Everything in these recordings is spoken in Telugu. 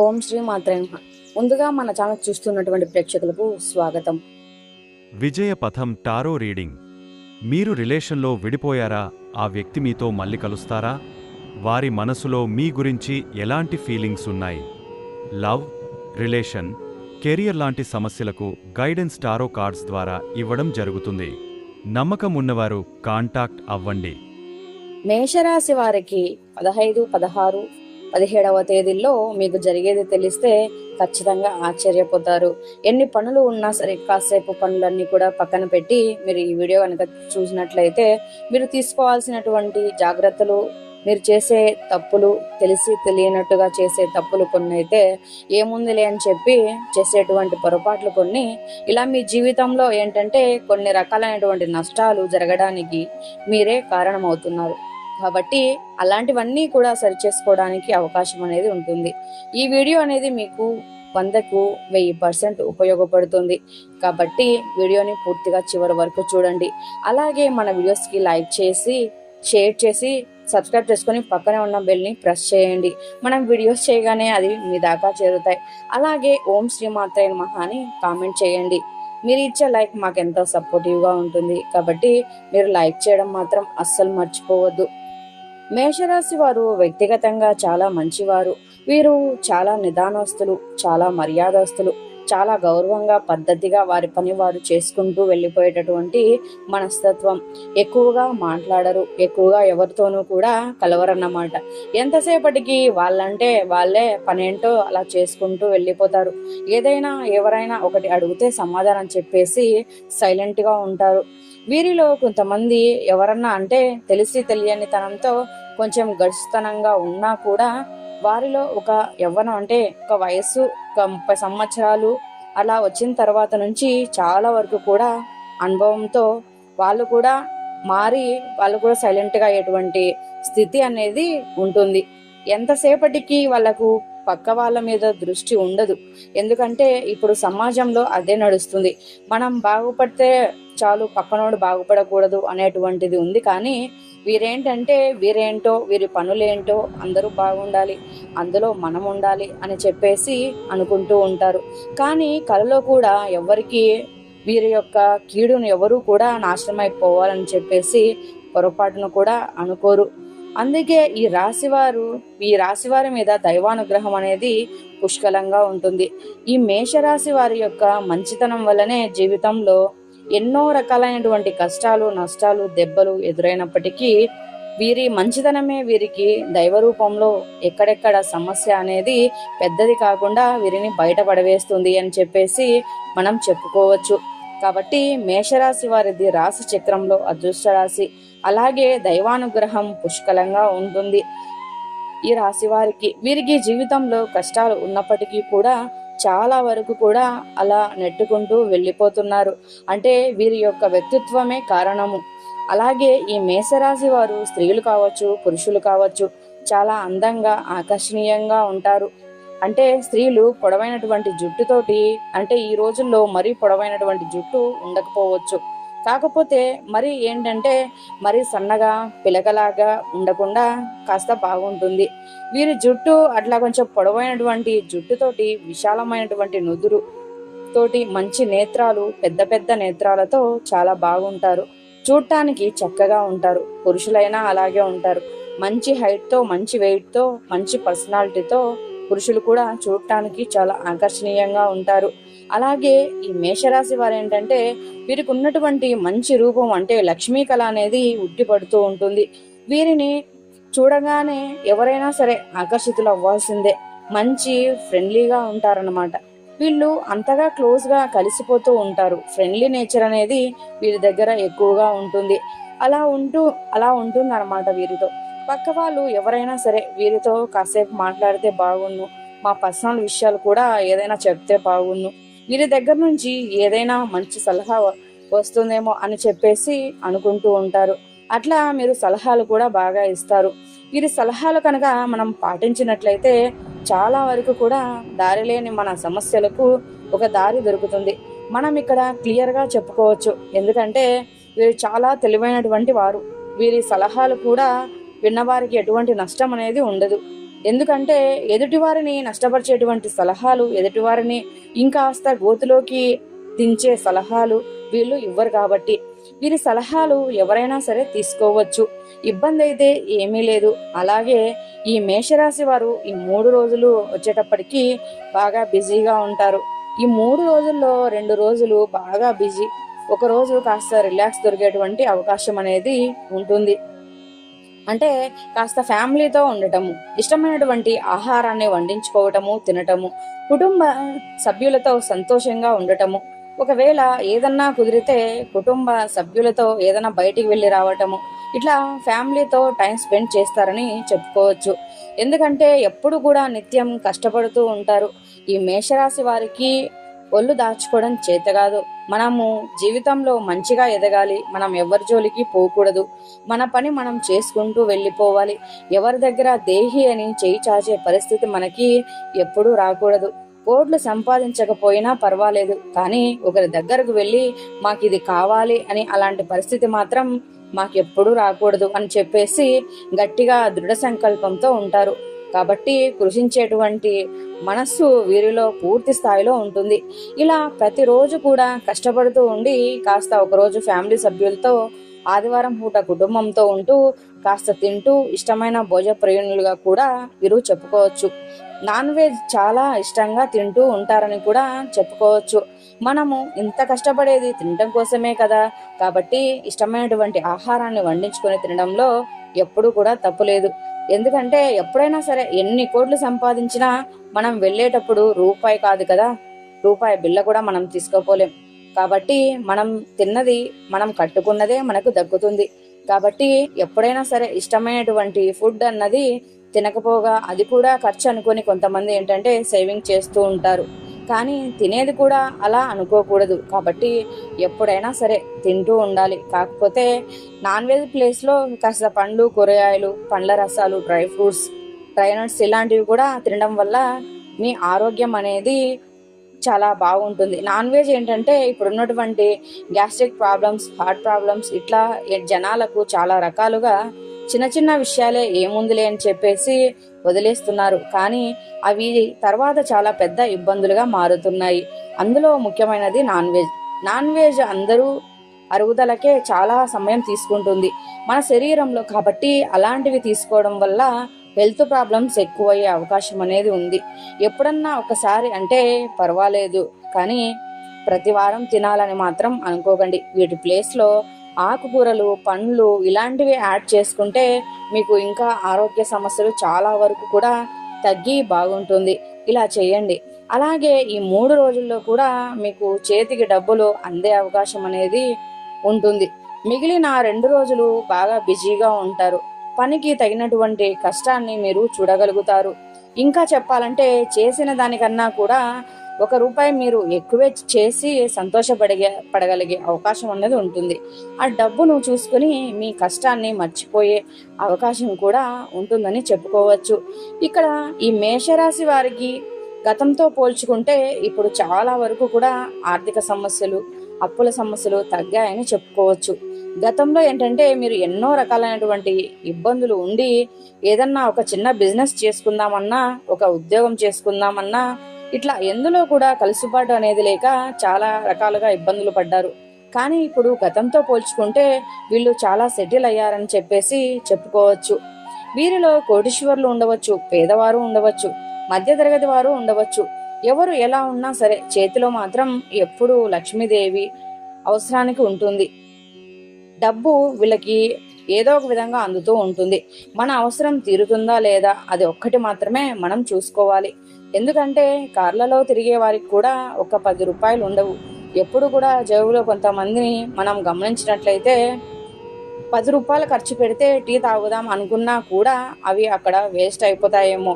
ఓం శ్రీ మాత్రే. ముందుగా మన ఛానల్ చూస్తున్నటువంటి ప్రేక్షకులకు స్వాగతం. విజయ పథం టారో రీడింగ్. మీరు రిలేషన్లో విడిపోయారా? ఆ వ్యక్తి మీతో మళ్ళీ కలుస్తారా? వారి మనసులో మీ గురించి ఎలాంటి ఫీలింగ్స్ ఉన్నాయి? లవ్ రిలేషన్ కెరియర్ లాంటి సమస్యలకు గైడెన్స్ టారో కార్డ్స్ ద్వారా ఇవ్వడం జరుగుతుంది. నమ్మకం ఉన్నవారు కాంటాక్ట్ అవ్వండి. మేషరాశి వారికి పదహైదు పదహారు పదిహేడవ తేదీల్లో మీకు జరిగేది తెలిస్తే ఖచ్చితంగా ఆశ్చర్యపోతారు. ఎన్ని పనులు ఉన్నా సరే కాసేపు పనులన్నీ కూడా పక్కన పెట్టి మీరు ఈ వీడియో కనుక చూసినట్లయితే మీరు తీసుకోవాల్సినటువంటి జాగ్రత్తలు మీరు చేసే తప్పులు తెలిసి తెలియనట్టుగా చేసే తప్పులు కొన్ని అయితే ఏముందిలే అని చెప్పి చేసేటువంటి పొరపాట్లు కొన్ని. ఇలా మీ జీవితంలో ఏంటంటే కొన్ని రకాలైనటువంటి నష్టాలు జరగడానికి మీరే కారణమవుతున్నారు. కాబట్టి అలాంటివన్నీ కూడా సరిచేసుకోవడానికి అవకాశం అనేది ఉంటుంది. ఈ వీడియో అనేది మీకు వందకు వెయ్యి పర్సెంట్ ఉపయోగపడుతుంది. కాబట్టి వీడియోని పూర్తిగా చివరి వరకు చూడండి. అలాగే మన వీడియోస్కి లైక్ చేసి షేర్ చేసి సబ్స్క్రైబ్ చేసుకొని పక్కనే ఉన్న బెల్ని ప్రెస్ చేయండి. మనం వీడియోస్ చేయగానే అది మీ దాకా చేరుతాయి. అలాగే ఓం శ్రీమాత్రే మహా అని కామెంట్ చేయండి. మీరు ఇచ్చే లైక్ మాకు ఎంతో సపోర్టివ్గా ఉంటుంది. కాబట్టి మీరు లైక్ చేయడం మాత్రం అస్సలు మర్చిపోవద్దు. మేషరాశి వారు వ్యక్తిగతంగా చాలా మంచివారు. వీరు చాలా నిదానస్తులు చాలా మర్యాదస్తులు చాలా గౌరవంగా పద్ధతిగా వారి పని వారు చేసుకుంటూ వెళ్ళిపోయేటటువంటి మనస్తత్వం. ఎక్కువగా మాట్లాడరు ఎక్కువగా ఎవరితోనూ కూడా కలవరన్నమాట. ఎంతసేపటికి వాళ్ళంటే వాళ్ళే పనేంటో అలా చేసుకుంటూ వెళ్ళిపోతారు. ఏదైనా ఎవరైనా ఒకటి అడిగితే సమాధానం చెప్పేసి సైలెంట్గా ఉంటారు. వీరిలో కొంతమంది ఎవరన్నా అంటే తెలిసి తెలియని తనంతో కొంచెం గడుస్తనంగా ఉన్నా కూడా వారిలో ఒక యవ్వనం అంటే ఒక వయస్సు ఒక ముప్పై సంవత్సరాలు అలా వచ్చిన తర్వాత నుంచి చాలా వరకు కూడా అనుభవంతో వాళ్ళు కూడా మారి వాళ్ళు కూడా సైలెంట్గా అయ్యేటువంటి స్థితి అనేది ఉంటుంది. ఎంతసేపటికి వాళ్ళకు పక్క వాళ్ళ మీద దృష్టి ఉండదు. ఎందుకంటే ఇప్పుడు సమాజంలో అదే నడుస్తుంది. మనం బాగుపడితే చాలు పక్కనోడు బాగుపడకూడదు అనేటువంటిది ఉంది. కానీ వీరేంటంటే వీరేంటో వీరి పనులేంటో అందరూ బాగుండాలి అందులో మనం ఉండాలి అని చెప్పేసి అనుకుంటూ ఉంటారు. కానీ కళలో కూడా ఎవరికి వీరి యొక్క కీడును ఎవరు కూడా నాశనం అయిపోవాలని చెప్పేసి పొరపాటును కూడా అనుకోరు. అందుకే ఈ రాశివారు ఈ రాశివారి మీద దైవానుగ్రహం అనేది పుష్కలంగా ఉంటుంది. ఈ మేషరాశి వారి యొక్క మంచితనం వల్లనే జీవితంలో ఎన్నో రకాలైనటువంటి కష్టాలు నష్టాలు దెబ్బలు ఎదురైనప్పటికీ వీరి మంచితనమే వీరికి దైవ రూపంలో ఎక్కడెక్కడ సమస్య అనేది పెద్దది కాకుండా వీరిని బయటపడవేస్తుంది అని చెప్పేసి మనం చెప్పుకోవచ్చు. కాబట్టి మేషరాశి వారిది రాశి చక్రంలో అదృష్ట రాశి. అలాగే దైవానుగ్రహం పుష్కలంగా ఉంటుంది. ఈ రాశి వారికి వీరికి జీవితంలో కష్టాలు ఉన్నప్పటికీ కూడా చాలా వరకు కూడా అలా నెట్టుకుంటూ వెళ్ళిపోతున్నారు. అంటే వీరి యొక్క వ్యక్తిత్వమే కారణము. అలాగే ఈ మేషరాశి వారు స్త్రీలు కావచ్చు పురుషులు కావచ్చు చాలా అందంగా ఆకర్షణీయంగా ఉంటారు. అంటే స్త్రీలు పొడవైనటువంటి జుట్టుతోటి అంటే ఈ రోజుల్లో మరీ పొడవైనటువంటి జుట్టు ఉండకపోవచ్చు. కాకపోతే మరి ఏంటంటే మరి సన్నగా పిలకలాగా ఉండకుండా కాస్త బాగుంటుంది. వీరి జుట్టు అట్లా కొంచెం పొడవైనటువంటి జుట్టుతోటి విశాలమైనటువంటి నుదురు తోటి మంచి నేత్రాలు పెద్ద పెద్ద నేత్రాలతో చాలా బాగుంటారు. చూడటానికి చక్కగా ఉంటారు. పురుషులైనా అలాగే ఉంటారు. మంచి హైట్తో మంచి వెయిట్తో మంచి పర్సనాలిటీతో పురుషులు కూడా చూడటానికి చాలా ఆకర్షణీయంగా ఉంటారు. అలాగే ఈ మేషరాశి వారు ఏంటంటే వీరికి ఉన్నటువంటి మంచి రూపం అంటే లక్ష్మీ కళ అనేది ఉట్టిపడుతూ ఉంటుంది. వీరిని చూడగానే ఎవరైనా సరే ఆకర్షితులు అవ్వాల్సిందే. మంచి ఫ్రెండ్లీగా ఉంటారనమాట వీళ్ళు అంతగా క్లోజ్గా కలిసిపోతూ ఉంటారు. ఫ్రెండ్లీ నేచర్ అనేది వీరి దగ్గర ఎక్కువగా ఉంటుంది. అలా ఉంటూ అలా ఉంటుంది అనమాట వీరితో. పక్క వాళ్ళు ఎవరైనా సరే వీరితో కాసేపు మాట్లాడితే బాగుండు మా పర్సనల్ విషయాలు కూడా ఏదైనా చెప్తే బాగుండు వీరి దగ్గర నుంచి ఏదైనా మంచి సలహా వస్తుందేమో అని చెప్పేసి అనుకుంటూ ఉంటారు. అట్లా మీరు సలహాలు కూడా బాగా ఇస్తారు. వీరి సలహాలు కనుక మనం పాటించినట్లయితే చాలా వరకు కూడా దారి లేని మన సమస్యలకు ఒక దారి దొరుకుతుంది. మనం ఇక్కడ క్లియర్గా చెప్పుకోవచ్చు. ఎందుకంటే వీరు చాలా తెలివైనటువంటి వారు. వీరి సలహాలు కూడా విన్నవారికి ఎటువంటి నష్టం అనేది ఉండదు. ఎందుకంటే ఎదుటివారిని నష్టపరిచేటువంటి సలహాలు ఎదుటివారిని ఇంకాస్త గోతులోకి దించే సలహాలు వీళ్ళు ఇవ్వరు కాబట్టి. వీరి సలహాలు ఎవరైనా సరే తీసుకోవచ్చు. ఇబ్బంది అయితే ఏమీ లేదు. అలాగే ఈ మేషరాశి వారు ఈ మూడు రోజులు వచ్చేటప్పటికి బాగా బిజీగా ఉంటారు. ఈ మూడు రోజుల్లో రెండు రోజులు బాగా బిజీ. ఒకరోజు కాస్త రిలాక్స్ దొరికేటువంటి అవకాశం అనేది ఉంటుంది. అంటే కాస్త ఫ్యామిలీతో ఉండటము ఇష్టమైనటువంటి ఆహారాన్ని వండించుకోవటము తినటము కుటుంబ సభ్యులతో సంతోషంగా ఉండటము. ఒకవేళ ఏదన్నా కుదిరితే కుటుంబ సభ్యులతో ఏదైనా బయటికి వెళ్ళి రావటము. ఇట్లా ఫ్యామిలీతో టైం స్పెండ్ చేస్తారని చెప్పుకోవచ్చు. ఎందుకంటే ఎప్పుడు కూడా నిత్యం కష్టపడుతూ ఉంటారు. ఈ మేషరాశి వారికి ఒళ్ళు దాచుకోవడం చేతగాదు మనము జీవితంలో మంచిగా ఎదగాలి. మనం ఎవరి జోలికి పోకూడదు. మన పని మనం చేసుకుంటూ వెళ్ళిపోవాలి. ఎవరి దగ్గర దేహి అని చేయి చాచే పరిస్థితి మనకి ఎప్పుడూ రాకూడదు. కోట్లు సంపాదించకపోయినా పర్వాలేదు. కానీ ఒకరి దగ్గరకు వెళ్ళి మాకు ఇది కావాలి అని అలాంటి పరిస్థితి మాత్రం మాకెప్పుడూ రాకూడదు అని చెప్పేసి గట్టిగా దృఢ సంకల్పంతో ఉంటారు. కాబట్టి కృషించేటువంటి మనస్సు వీరిలో పూర్తి స్థాయిలో ఉంటుంది. ఇలా ప్రతిరోజు కూడా కష్టపడుతూ ఉండి కాస్త ఒకరోజు ఫ్యామిలీ సభ్యులతో ఆదివారం పూట కుటుంబంతో ఉంటూ కాస్త తింటూ ఇష్టమైన భోజ ప్రియునులుగా కూడా వీరు చెప్పుకోవచ్చు. నాన్ వెజ్ చాలా ఇష్టంగా తింటూ ఉంటారని కూడా చెప్పుకోవచ్చు. మనము ఇంత కష్టపడేది తినడం కోసమే కదా. కాబట్టి ఇష్టమైనటువంటి ఆహారాన్ని వండించుకొని తినడంలో ఎప్పుడూ కూడా తప్పులేదు ఎందుకంటే ఎప్పుడైనా సరే ఎన్ని కోట్లు సంపాదించినా మనం వెళ్ళేటప్పుడు రూపాయి కాదు కదా. రూపాయి బిల్ల కూడా మనం తీసుకోపోలేం. కాబట్టి మనం తిన్నది మనం కట్టుకున్నదే మనకు దక్కుతుంది. కాబట్టి ఎప్పుడైనా సరే ఇష్టమైనటువంటి ఫుడ్ అన్నది తినకపోగా అది కూడా ఖర్చు అనుకుని కొంతమంది ఏంటంటే సేవింగ్ చేస్తూ ఉంటారు. కానీ తినేది కూడా అలా అనుకోకూడదు. కాబట్టి ఎప్పుడైనా సరే తింటూ ఉండాలి. కాకపోతే నాన్ వెజ్ ప్లేస్లో కాస్త పండ్లు కూరగాయలు పండ్ల రసాలు డ్రై ఫ్రూట్స్ డ్రై నట్స్ ఇలాంటివి కూడా తినడం వల్ల మీ ఆరోగ్యం అనేది చాలా బాగుంటుంది. నాన్ వెజ్ ఏంటంటే ఇప్పుడు ఉన్నటువంటి గ్యాస్ట్రిక్ ప్రాబ్లమ్స్ హార్ట్ ప్రాబ్లమ్స్ ఇట్లా జనాలకు చాలా రకాలుగా చిన్న చిన్న విషయాలే ఏముందిలే అని చెప్పేసి వదిలేస్తున్నారు. కానీ అవి తర్వాత చాలా పెద్ద ఇబ్బందులుగా మారుతున్నాయి. అందులో ముఖ్యమైనది నాన్ వెజ్. నాన్ వెజ్ అందరూ అరుగుదలకే చాలా సమయం తీసుకుంటుంది. మన శరీరంలో కాబట్టి అలాంటివి తీసుకోవడం వల్ల హెల్త్ ప్రాబ్లమ్స్ ఎక్కువయ్యే అవకాశం అనేది ఉంది. ఎప్పుడన్నా ఒకసారి అంటే పర్వాలేదు. కానీ ప్రతి వారం తినాలని మాత్రం అనుకోకండి. వీటి ప్లేస్లో ఆకుకూరలు పండ్లు ఇలాంటివి యాడ్ చేసుకుంటే మీకు ఇంకా ఆరోగ్య సమస్యలు చాలా వరకు కూడా తగ్గి బాగుంటుంది. ఇలా చేయండి. అలాగే ఈ మూడు రోజుల్లో కూడా మీకు చేతికి డబ్బులు అందే అవకాశం అనేది ఉంటుంది. మిగిలిన రెండు రోజులు బాగా బిజీగా ఉంటారు. పనికి తగినటువంటి కష్టాన్ని మీరు చూడగలుగుతారు. ఇంకా చెప్పాలంటే చేసిన దానికన్నా కూడా ఒక రూపాయి మీరు ఎక్కువే చేసి సంతోషపడగే పడగలిగే అవకాశం అనేది ఉంటుంది. ఆ డబ్బును చూసుకుని మీ కష్టాన్ని మర్చిపోయే అవకాశం కూడా ఉంటుందని చెప్పుకోవచ్చు. ఇక్కడ ఈ మేషరాశి వారికి గతంతో పోల్చుకుంటే ఇప్పుడు చాలా వరకు కూడా ఆర్థిక సమస్యలు అప్పుల సమస్యలు తగ్గాయని చెప్పుకోవచ్చు. గతంలో ఏంటంటే మీరు ఎన్నో రకాలైనటువంటి ఇబ్బందులు ఉండి ఏదన్నా ఒక చిన్న బిజినెస్ చేసుకుందామన్నా ఒక ఉద్యోగం చేసుకుందామన్నా ఇట్లా ఎందులో కూడా కలుసుబాటు అనేది లేక చాలా రకాలుగా ఇబ్బందులు పడ్డారు. కానీ ఇప్పుడు గతంతో పోల్చుకుంటే వీళ్ళు చాలా సెటిల్ అయ్యారని చెప్పేసి చెప్పుకోవచ్చు. వీరిలో కోటీశ్వర్లు ఉండవచ్చు పేదవారు ఉండవచ్చు మధ్యతరగతి వారు ఉండవచ్చు. ఎవరు ఎలా ఉన్నా సరే చేతిలో మాత్రం ఎప్పుడూ లక్ష్మీదేవి అవసరానికి ఉంటుంది. డబ్బు వీళ్ళకి ఏదో ఒక విధంగా అందుతూ ఉంటుంది. మన అవసరం తీరుతుందా లేదా అది ఒక్కటి మాత్రమే మనం చూసుకోవాలి. ఎందుకంటే కార్లలో తిరిగే వారికి కూడా ఒక పది రూపాయలు ఉండవు. ఎప్పుడు కూడా జేబులో కొంతమందిని మనం గమనించినట్లయితే పది రూపాయలు ఖర్చు పెడితే టీ తాగుదాం అనుకున్నా కూడా అవి అక్కడ వేస్ట్ అయిపోతాయేమో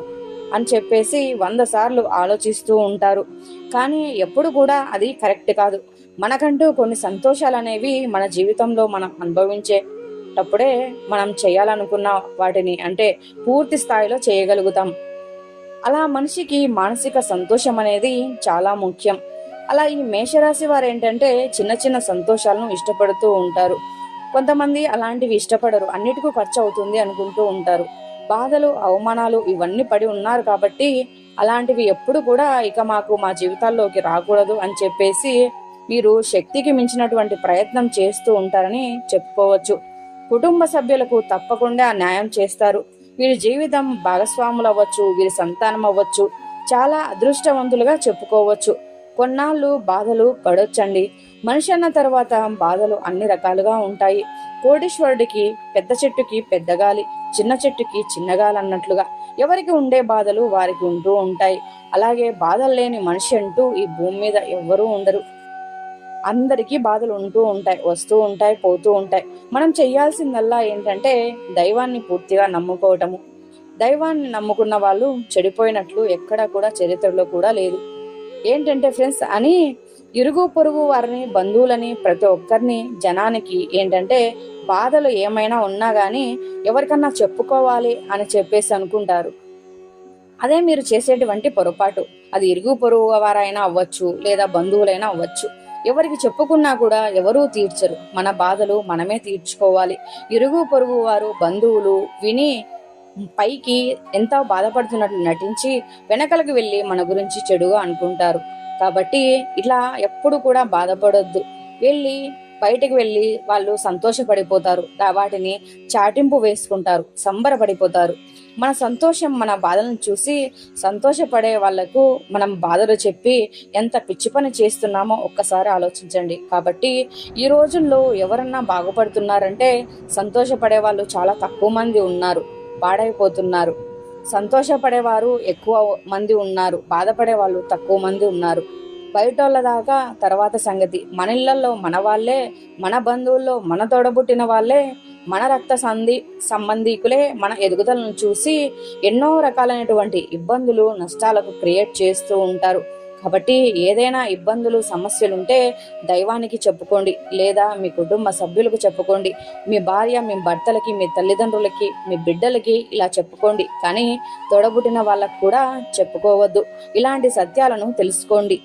అని చెప్పేసి వంద సార్లు ఆలోచిస్తూ ఉంటారు. కానీ ఎప్పుడు కూడా అది కరెక్ట్ కాదు. మనకంటూ కొన్ని సంతోషాలు అనేవి మన జీవితంలో మనం అనుభవించేటప్పుడే మనం చేయాలనుకున్న వాటిని అంటే పూర్తి స్థాయిలో చేయగలుగుతాం. అలా మనిషికి మానసిక సంతోషం అనేది చాలా ముఖ్యం. అలా ఈ మేషరాశి వారు ఏంటంటే చిన్న చిన్న సంతోషాలను ఇష్టపడుతూ ఉంటారు. కొంతమంది అలాంటివి ఇష్టపడరు. అన్నిటికీ ఖర్చు అవుతుంది అనుకుంటూ ఉంటారు. బాధలు అవమానాలు ఇవన్నీ పడి ఉన్నారు కాబట్టి అలాంటివి ఎప్పుడు కూడా ఇక మాకు మా జీవితాల్లోకి రాకూడదు అని చెప్పేసి మీరు శక్తికి మించినటువంటి ప్రయత్నం చేస్తూ ఉంటారని చెప్పుకోవచ్చు. కుటుంబ సభ్యులకు తప్పకుండా న్యాయం చేస్తారు. వీరి జీవితం భాగస్వాములు అవ్వచ్చు వీరి సంతానం అవ్వచ్చు చాలా అదృష్టవంతులుగా చెప్పుకోవచ్చు. కొన్నాళ్ళు బాధలు పడొచ్చండి. మనిషి అన్న తర్వాత బాధలు అన్ని రకాలుగా ఉంటాయి. కోటీశ్వరుడికి పెద్ద చెట్టుకి పెద్ద గాలి చిన్న చెట్టుకి చిన్నగాలి అన్నట్లుగా ఎవరికి ఉండే బాధలు వారికి ఉంటూ ఉంటాయి. అలాగే బాధలు లేని మనిషి అంటూ ఈ భూమి మీద ఎవ్వరూ ఉండరు. అందరికీ బాధలు ఉంటూ ఉంటాయి వస్తూ ఉంటాయి పోతూ ఉంటాయి. మనం చెయ్యాల్సిందల్లా ఏంటంటే దైవాన్ని పూర్తిగా నమ్ముకోవటము. దైవాన్ని నమ్ముకున్న వాళ్ళు చెడిపోయినట్లు ఎక్కడా కూడా చరిత్రలో కూడా లేదు. ఏంటంటే ఫ్రెండ్స్ అని ఇరుగు పొరుగు వారిని బంధువులని ప్రతి ఒక్కరిని జనానికి ఏంటంటే బాధలు ఏమైనా ఉన్నా కానీ ఎవరికన్నా చెప్పుకోవాలి అని చెప్పేసి అనుకుంటారు. అదే మీరు చేసేటువంటి పొరపాటు. అది ఇరుగు పొరుగు వారైనా అవ్వచ్చు లేదా బంధువులైనా అవ్వచ్చు. ఎవరికి చెప్పుకున్నా కూడా ఎవరూ తీర్చరు. మన బాధలు మనమే తీర్చుకోవాలి. ఇరుగు పొరుగు వారు బంధువులు విని పైకి ఎంతో బాధపడుతున్నట్లు నటించి వెనకలకు వెళ్ళి మన గురించి చెడుగా అనుకుంటారు. కాబట్టి ఇట్లా ఎప్పుడు కూడా బాధపడొద్దు. వెళ్ళి బయటకు వెళ్ళి వాళ్ళు సంతోషపడిపోతారు. వాటిని చాటింపు వేసుకుంటారు. సంబరపడిపోతారు. మన సంతోషం మన బాధలను చూసి సంతోషపడే వాళ్ళకు మనం బాధలు చెప్పి ఎంత పిచ్చి పని చేస్తున్నామో ఒక్కసారి ఆలోచించండి. కాబట్టి ఈ రోజుల్లో ఎవరన్నా బాగుపడుతున్నారంటే సంతోషపడే వాళ్ళు చాలా తక్కువ మంది ఉన్నారు పాడైపోతున్నారు. సంతోషపడేవారు ఎక్కువ మంది ఉన్నారు బాధపడే వాళ్ళు తక్కువ మంది ఉన్నారు. బయటోళ్ళ దాకా తర్వాత సంగతి. మన ఇళ్ళలో మన వాళ్ళే మన బంధువుల్లో మన తోడబుట్టిన వాళ్ళే మన రక్త సంధి సంబంధీకులే మన ఎదుగుదలను చూసి ఎన్నో రకాలైనటువంటి ఇబ్బందులు నష్టాలకు క్రియేట్ చేస్తూ ఉంటారు. కాబట్టి ఏదైనా ఇబ్బందులు సమస్యలు ఉంటే దైవానికి చెప్పుకోండి లేదా మీ కుటుంబ సభ్యులకు చెప్పుకోండి. మీ భార్య మీ భర్తలకి మీ తల్లిదండ్రులకి మీ బిడ్డలకి ఇలా చెప్పుకోండి. కానీ తొడబుట్టిన వాళ్ళకు కూడా చెప్పుకోవద్దు. ఇలాంటి సత్యాలను తెలుసుకోండి.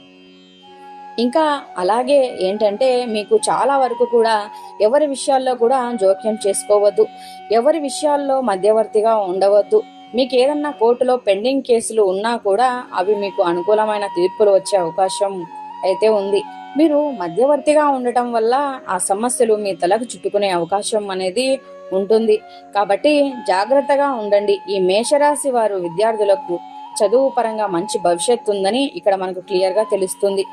ఇంకా అలాగే ఏంటంటే మీకు చాలా వరకు కూడా ఎవరి విషయాల్లో కూడా జోక్యం చేసుకోవద్దు. ఎవరి విషయాల్లో మధ్యవర్తిగా ఉండవద్దు. మీకు ఏదన్నా కోర్టులో పెండింగ్ కేసులు ఉన్నా కూడా అవి మీకు అనుకూలమైన తీర్పులు వచ్చే అవకాశం అయితే ఉంది. మీరు మధ్యవర్తిగా ఉండటం వల్ల ఆ సమస్యలు మీ తలకు చుట్టుకునే అవకాశం అనేది ఉంటుంది. కాబట్టి జాగ్రత్తగా ఉండండి. ఈ మేషరాశి వారు విద్యార్థులకు చదువు పరంగా మంచి భవిష్యత్తు ఉందని ఇక్కడ మనకు క్లియర్గా తెలుస్తుంది.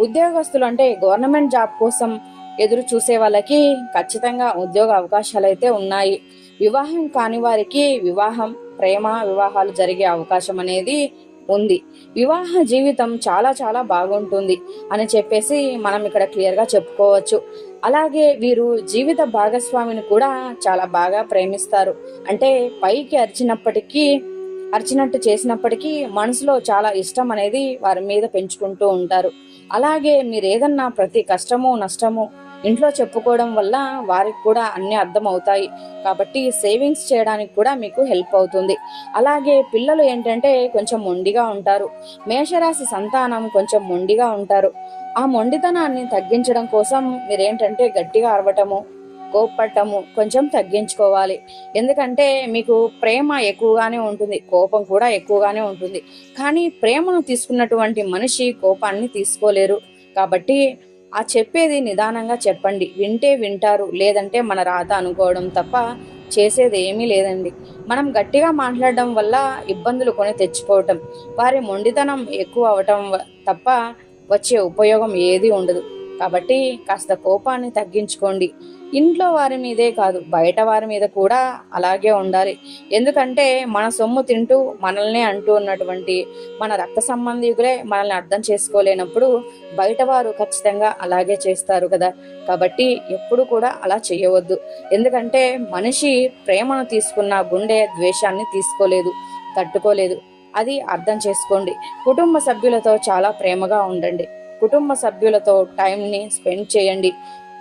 ఉద్యోగస్తులు అంటే గవర్నమెంట్ జాబ్ కోసం ఎదురు చూసే వాళ్ళకి ఖచ్చితంగా ఉద్యోగ అవకాశాలు అయితే ఉన్నాయి. వివాహం కాని వారికి వివాహం ప్రేమ వివాహాలు జరిగే అవకాశం అనేది ఉంది. వివాహ జీవితం చాలా చాలా బాగుంటుంది అని చెప్పేసి మనం ఇక్కడ క్లియర్గా చెప్పుకోవచ్చు. అలాగే వీరు జీవిత భాగస్వామిని కూడా చాలా బాగా ప్రేమిస్తారు. అంటే పైకి అరిచినప్పటికీ అరిచినట్టు చేసినప్పటికీ మనసులో చాలా ఇష్టం అనేది వారి మీద పెంచుకుంటూ ఉంటారు. అలాగే మీరు ఏదన్నా ప్రతి కష్టము నష్టము ఇంట్లో చెప్పుకోవడం వల్ల వారికి కూడా అన్ని అర్థమవుతాయి. కాబట్టి సేవింగ్స్ చేయడానికి కూడా మీకు హెల్ప్ అవుతుంది. అలాగే పిల్లలు ఏంటంటే కొంచెం మొండిగా ఉంటారు. మేషరాశి సంతానం కొంచెం మొండిగా ఉంటారు. ఆ మొండితనాన్ని తగ్గించడం కోసం మీరేంటంటే గట్టిగా అరవటము కోప్పటము కొంచెం తగ్గించుకోవాలి. ఎందుకంటే మీకు ప్రేమ ఎక్కువగానే ఉంటుంది కోపం కూడా ఎక్కువగానే ఉంటుంది. కానీ ప్రేమను తీసుకున్నటువంటి మనిషి కోపాన్ని తీసుకోలేరు. కాబట్టి ఆ చెప్పేది నిదానంగా చెప్పండి. వింటే వింటారు లేదంటే మన రాత అనుకోవడం తప్ప చేసేది ఏమీ లేదండి. మనం గట్టిగా మాట్లాడడం వల్ల ఇబ్బందులు కొని తెచ్చుకోవటం వారి మొండితనం ఎక్కువ అవటం వ- తప్ప వచ్చే ఉపయోగం ఏది ఉండదు. కాబట్టి కాస్త కోపాన్ని తగ్గించుకోండి. ఇంట్లో వారి మీదే కాదు బయట వారి మీద కూడా అలాగే ఉండాలి. ఎందుకంటే మన సొమ్ము తింటూ మనల్ని అంటూ ఉన్నటువంటి మన రక్త సంబంధికులే మనల్ని అర్థం చేసుకోలేనప్పుడు బయట వారు ఖచ్చితంగా అలాగే చేస్తారు కదా. కాబట్టి ఎప్పుడు కూడా అలా చేయవద్దు. ఎందుకంటే మనిషి ప్రేమను తీసుకున్న గుండె ద్వేషాన్ని తీసుకోలేదు తట్టుకోలేదు. అది అర్థం చేసుకోండి. కుటుంబ సభ్యులతో చాలా ప్రేమగా ఉండండి. కుటుంబ సభ్యులతో టైంని స్పెండ్ చేయండి.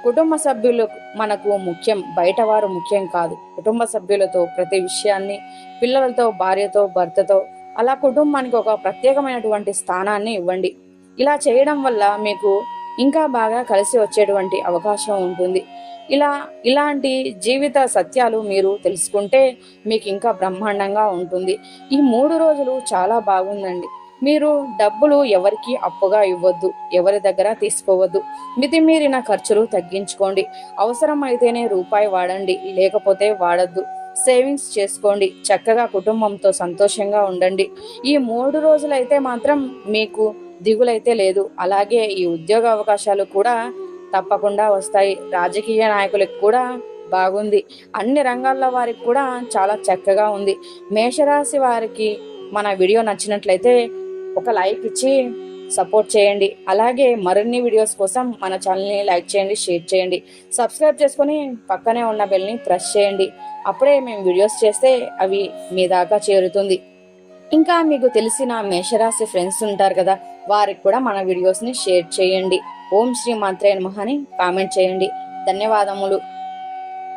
కుటుంబ సభ్యులు మనకు ముఖ్యం బయట వారు ముఖ్యం కాదు. కుటుంబ సభ్యులతో ప్రతి విషయాన్ని పిల్లలతో భార్యతో భర్తతో అలా కుటుంబానికి ఒక ప్రత్యేకమైనటువంటి స్థానాన్ని ఇవ్వండి. ఇలా చేయడం వల్ల మీకు ఇంకా బాగా కలిసి వచ్చేటువంటి అవకాశం ఉంటుంది. ఇలా ఇలాంటి జీవిత సత్యాలు మీరు తెలుసుకుంటే మీకు ఇంకా బ్రహ్మాండంగా ఉంటుంది. ఈ మూడు రోజులు చాలా బాగుందండి. మీరు డబ్బులు ఎవరికి అప్పుగా ఇవ్వద్దు ఎవరి దగ్గర తీసుకోవద్దు. మితిమీరిన ఖర్చులు తగ్గించుకోండి. అవసరమైతేనే రూపాయి వాడండి లేకపోతే వాడద్దు. సేవింగ్స్ చేసుకోండి చక్కగా కుటుంబంతో సంతోషంగా ఉండండి. ఈ మూడు రోజులైతే మాత్రం మీకు దిగులైతే లేదు. అలాగే ఈ ఉద్యోగ అవకాశాలు కూడా తప్పకుండా వస్తాయి. రాజకీయ నాయకులకు కూడా బాగుంది. అన్ని రంగాల్లో వారికి కూడా చాలా చక్కగా ఉంది. మేషరాశి వారికి మన వీడియో నచ్చినట్లయితే ఒక లైక్ ఇచ్చి సపోర్ట్ చేయండి. అలాగే మరిన్ని వీడియోస్ కోసం మన ఛానల్ని లైక్ చేయండి షేర్ చేయండి. సబ్స్క్రైబ్ చేసుకొని పక్కనే ఉన్న బెల్ని ప్రెస్ చేయండి. అప్పుడే మేము వీడియోస్ చేస్తే అవి మీ దాకా చేరుతుంది. ఇంకా మీకు తెలిసిన మేషరాశి ఫ్రెండ్స్ ఉంటారు కదా వారికి కూడా మన వీడియోస్ని షేర్ చేయండి. ఓం శ్రీ మాత్రే మహాని కామెంట్ చేయండి. ధన్యవాదములు.